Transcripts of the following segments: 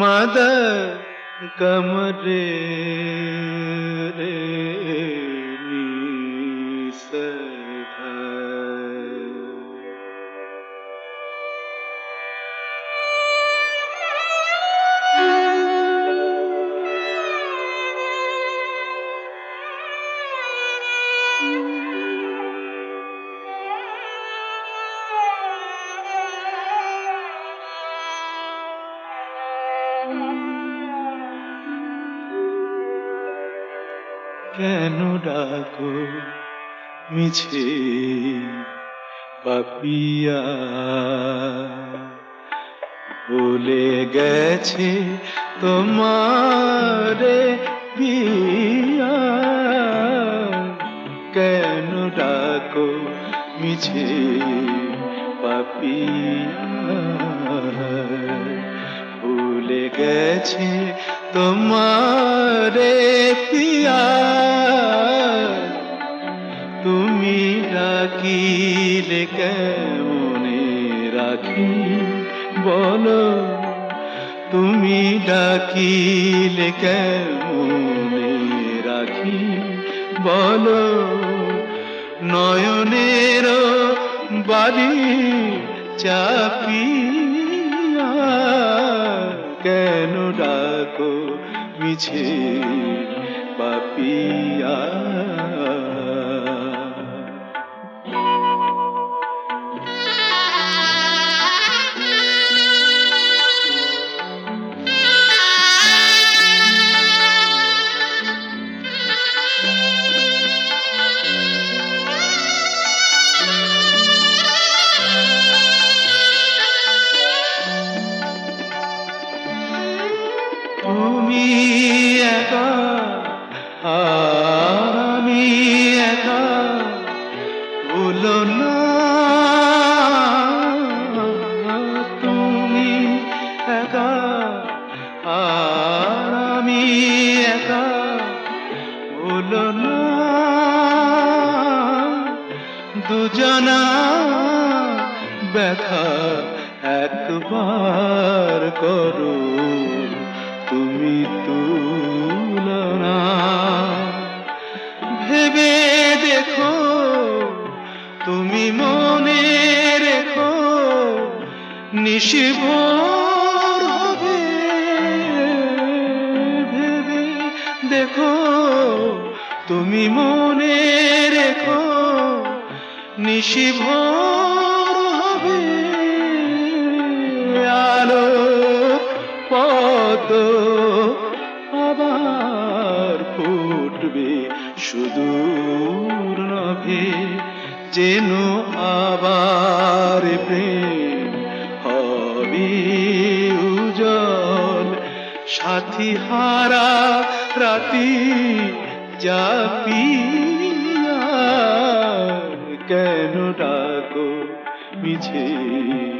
मद कमरे रे কেন ডাকো? মিছে পাপিয়া। ভুলে গেছে তোমারে পিয়া কেন ডাকো? মিছে পাপিয়া। ভুলে গেছে তোমারে ডাকিলে কেমনে রাখি? বলো নয়নের বাড়ি চাপিয়া কেন ডাকো মিছে পাপিয়া? আর আমি একা ভুলো না দুজনা ব্যথা একবার করো, তুমি তুলনা। ভেবে দেখো, তুমি মনে রেখো নিশিভোর তুমি মনে রেখো, নিশিভোর হবে আলো পদ আবার ফুটবে সুদূর নভে, যেন আবার প্রেম হবে উজল সাথী হারা রাতি জাপিয়া মিছে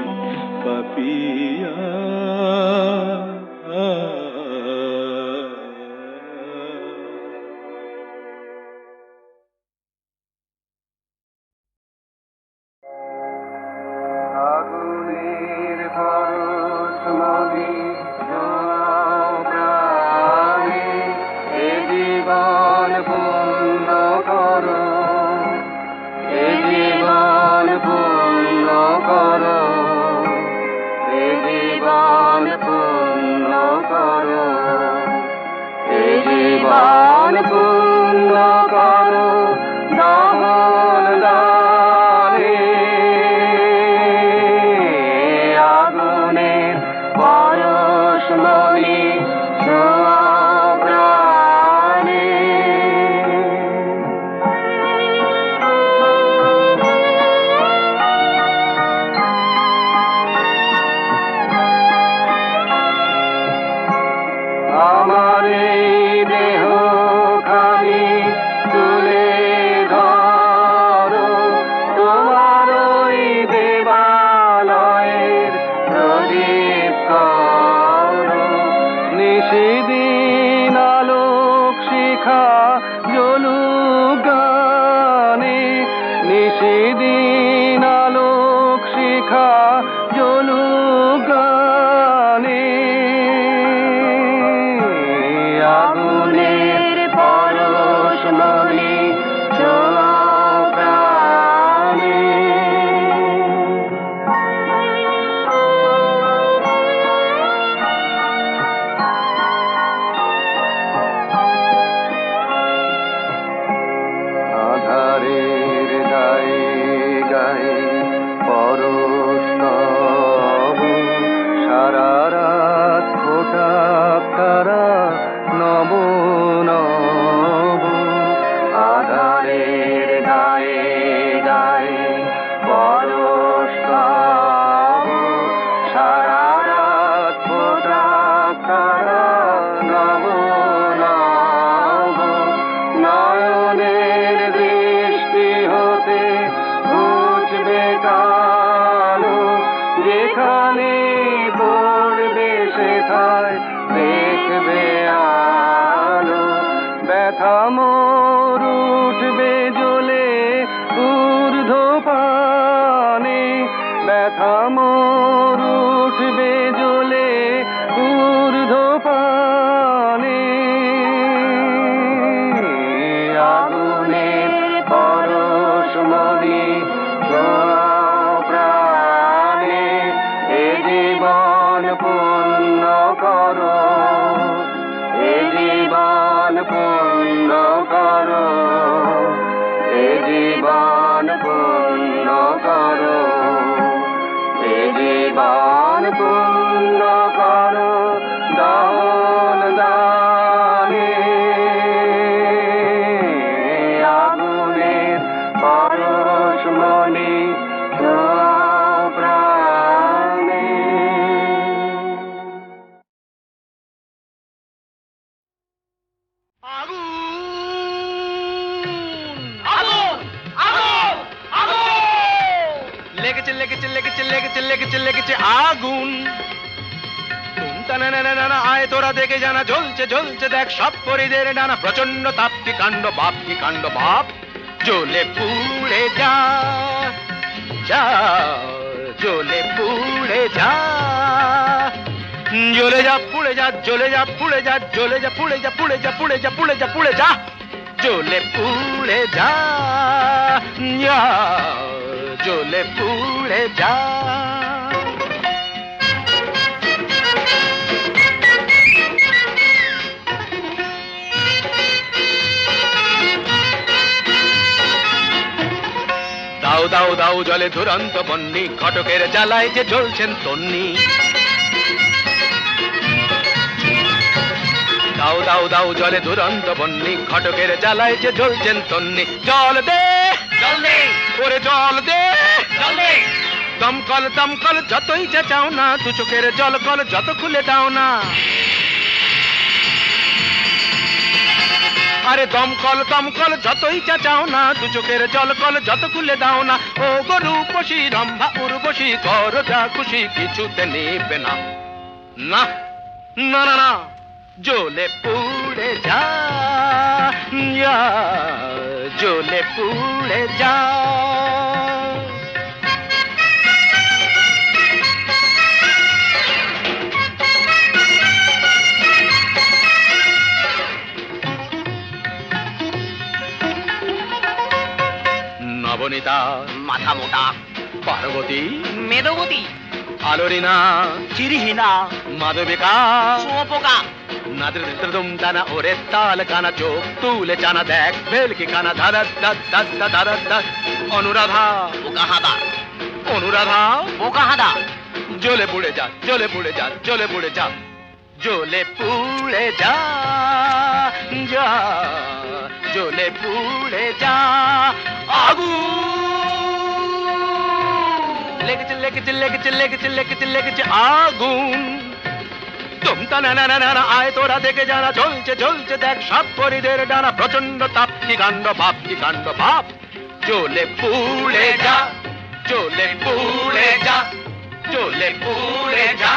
লেগেছে লেগেছে লেগেছে লেগেছে লেগেছে লেগেছে আগুন। আয় তোরা দেখে জানা জ্বলছে জ্বলছে দেখ সব পরিদের ডানা প্রচণ্ড তাপ কি কাণ্ড বাপ কি কাণ্ড বাপ। জ্বলে পুড়ে যা যা জ্বলে পুড়ে যা। জ্বলে যা, পুড়ে যা, জ্বলে যা, পুড়ে যা, জ্বলে যা, পুড়ে যা পুড়ে যা পুড়ে যা পুড়ে যা পুড়ে যা। জ্বলে পুড়ে যা জ্বলে পুড়ে যা। দাও দাও দাও জলে দুরন্ত বন্নি, ঘটকের জ্বালায় যে জ্বলছেন তন্নি। দাও দাও দাও জলে দুরন্ত বন্নি ঘটকের জ্বালায় যে জ্বলছেন তন্নি। জল দে জল দে। ওরে জল দে। জল দে। দমকল দমকল যতই চেঁচাও না দু চোখের জল কল যত খুলে দাও না। আরে দমকল দমকল যতই চেঁচাও না দু চোখের জল কল যত খুলে দাও না। ও গরু পশি রম্ভা উর্বশী কর যা খুশি কিছুতে নেবে না না না না। না জ্বলে পুড়ে যা জ্বলে পুড়ে যা। নবনীতা মাথা মোটা। পার্বতী মেদবতী। আলোরিনা চিরিহীনা মাধবিকা। শুয়োপোকা। নাদ্রদম টানা ওরে তাল কানা চোখ তুলে চানা দেখ ভেলকি কানা ধারা ধার ধার ধার ধার ধার অনুরাধা বোকা হাদা অনুরাধা বোকা হাদা জ্বলে পুড়ে যা জ্বলে পুড়ে যা জ্বলে পুড়ে যা জ্বলে পুড়ে যা যা জ্বলে পুড়ে যা আগুন লেগেছে লেগেছে লেগেছে লেগেছে লেগেছে লেগেছে আগুন তুমতা না না না না না, আয় তোরা জানা চলছে চলছে দেখ পরিদের ডানা প্রচণ্ড কাণ্ড কি কাণ্ড চলে পুড়ে যা চলে পুড়ে যা চলে পুড়ে যা।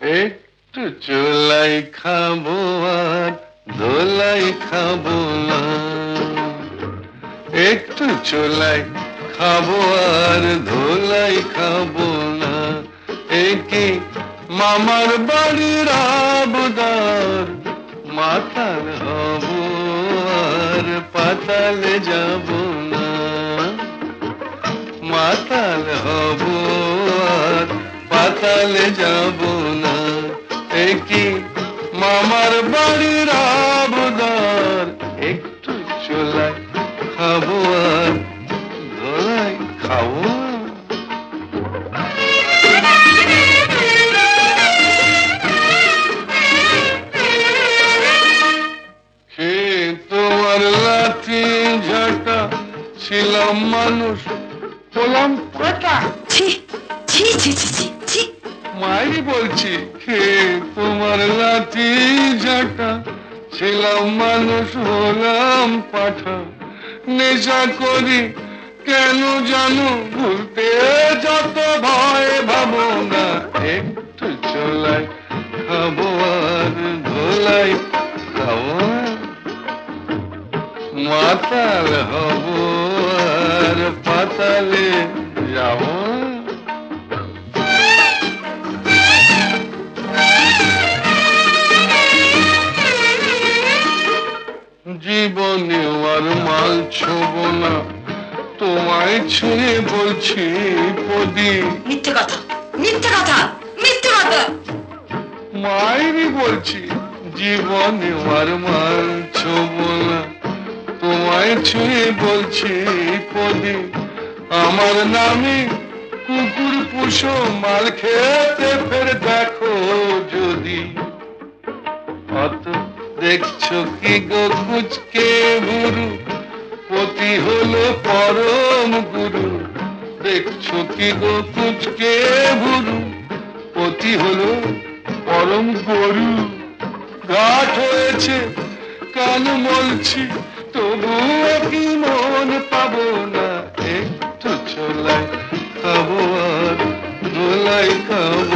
একটু চোলাই খাব আর দোলাই খাব না। একটু চোলাই খাব আর ধোলাই খাব না মামার বাড়ির আবদার মাতাল হব আর পাতালে যাব না। মাতাল হব আর পাতালে যাব না। একই মামার বাড়ির ছিলাম মানুষ হলাম ফাটা ছি ছি ছি ছি ছি ছি। মাই বলছি হে তোমার লাঠি ঝাঁটা ছিলাম মানুষ হলাম পাঠা। নেশা করি কেন জানো ভুলতে যত ভয় ভাবো না একটু চলাই খাব আর ধোলাই খাব মাতাল হব বলছি পদি মিথ্যে কথা মিথ্যে কথা মিথ্যে কথা। মায়েরই বলছি জীবনে আর মাল ছোব তোমায় ছুঁয়ে বলছি পদি আমার নামে কুকুর পুষো মাল খেতে ফের দেখো যদি। অত দেখছ কি গো কুচকে গুরু পতি হলো পরম গুরু। দেখছ কি গো কুচকে গুরু পতি হলো পরম গরু ঘাট হয়েছে, কান মলছি, তবুও কি মন পাবো না? একটু চলাই খাব আর দোলাই খাব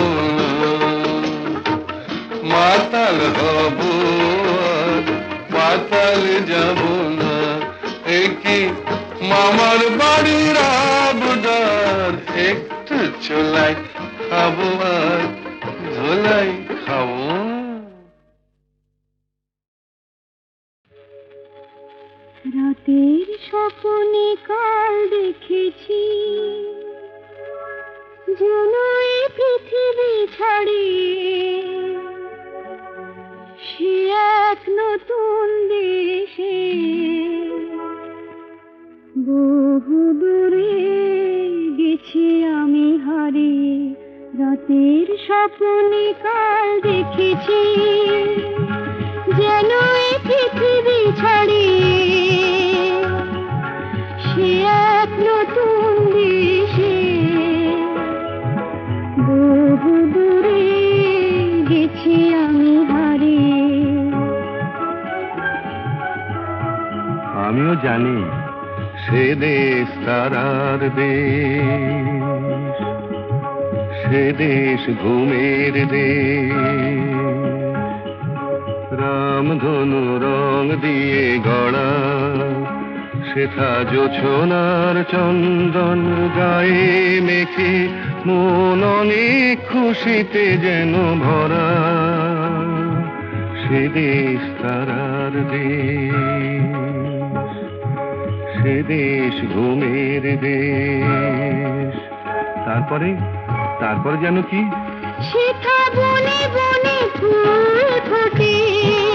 মাতাল হব পাতালে যাব না। একই মামার আবদার একটু চলাই খাব আর ধোলাই খাব। রাতের স্বপ্নে কাল দেখেছি, যেন পৃথিবী ছাড়িয়ে সে এক নতুন দেশে বহু দূরে গেছি হারিয়ে রাতের স্বপ্নে কাল দেখেছি, যেন এই পৃথিবী ছাড়িয়ে সে এক নতুন দেশে, বহু দূরে গেছি আমি হারিয়ে আমিও জানি সে দেশ তারার দেশ সে দেশ, ঘুমের দেশ। রামধনু রং দিয়ে গড়া সেথা জোছনার চন্দন গায়ে মেখে, মন অনেক খুশিতে যেন ভরা। সে দেশ তারার দেশ, সে দেশ ঘুমের দেশ। তারপরে তারপরে যেন কি? সেথা বনে বনে ফুল ফোটে।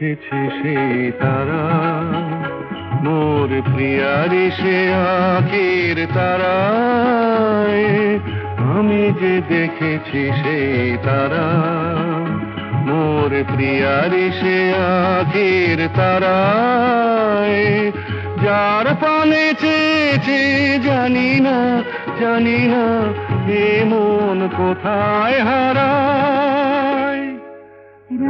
দেখেছি সেই তারা। মোর প্রিয়ারি সে আখির তারা আমি যে দেখেছি সেই তারা। মোর প্রিয়ারি সে আখির তারায়। যার পানে চেয়েছে জানি না জানি না এ মন কোথায় হারায়।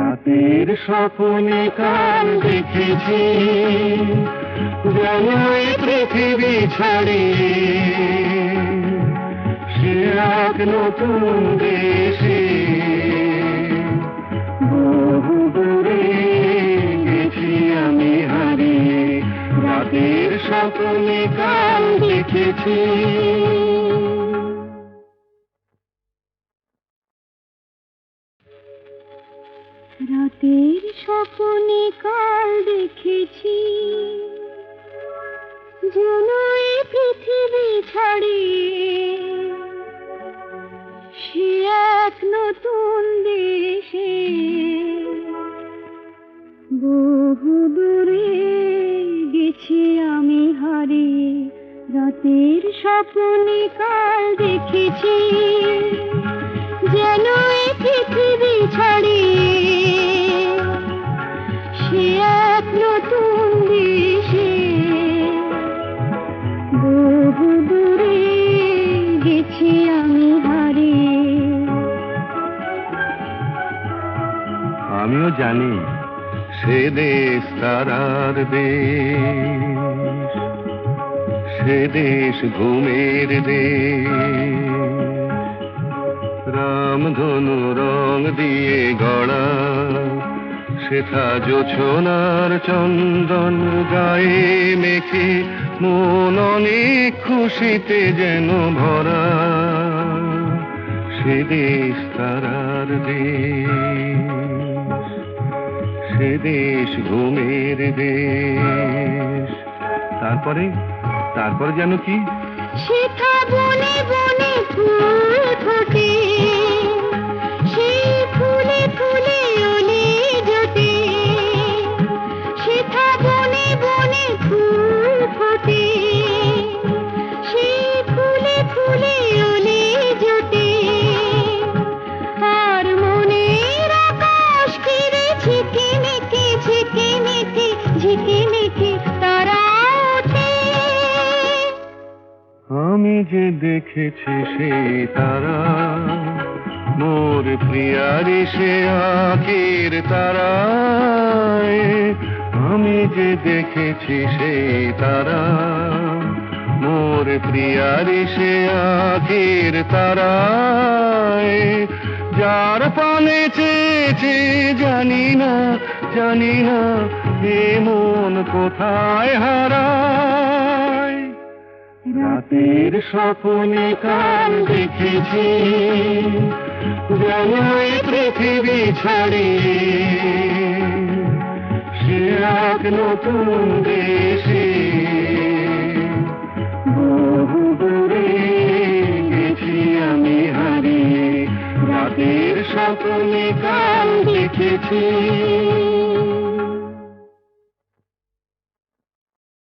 রাতের স্বপ্নে কাল দেখেছি যেন এই পৃথিবী ছাড়িয়ে সে এক নতুন দেশে বহু দূরে গেছি আমি হারিয়ে রাতের স্বপ্নে কাল দেখেছি। রাতের স্বপ্নে কাল দেখেছি। যেন এই পৃথিবী ছাড়িয়ে সে এক নতুন দেশে। বহু দূরে গেছি আমি হারিয়ে রাতের স্বপ্নে কাল দেখেছি। সে দেশ তারার দেশ, সে দেশ ঘুমের দেশ। রামধনু রং দিয়ে গড়া, সেথা জোছনার চন্দন গায়ে মেখে, মন অনেক খুশিতে যেন ভরা। সে দেশ তারার দেশ। সে দেশ ঘুমের দেশ। তারপরে তারপরে যেন কি? সেথা বনে বনে ফুল ফোটে। দেখেছি সেই তারা। মোর প্রিয়ারি সে আখির তারা আমি যে দেখেছি সেই তারা। মোর প্রিয়ারি সে আখির তারা যার পানে চেয়েছে, জানি না জানি না এ মন কোথায় হারায়। রাতের স্বপ্নে কাল দেখেছি এই পৃথিবী ছাড়িয়ে সে এক নতুন দেশে বহু দূরে গেছি আমি হারিয়ে। রাতের স্বপ্নে কাল দেখেছি।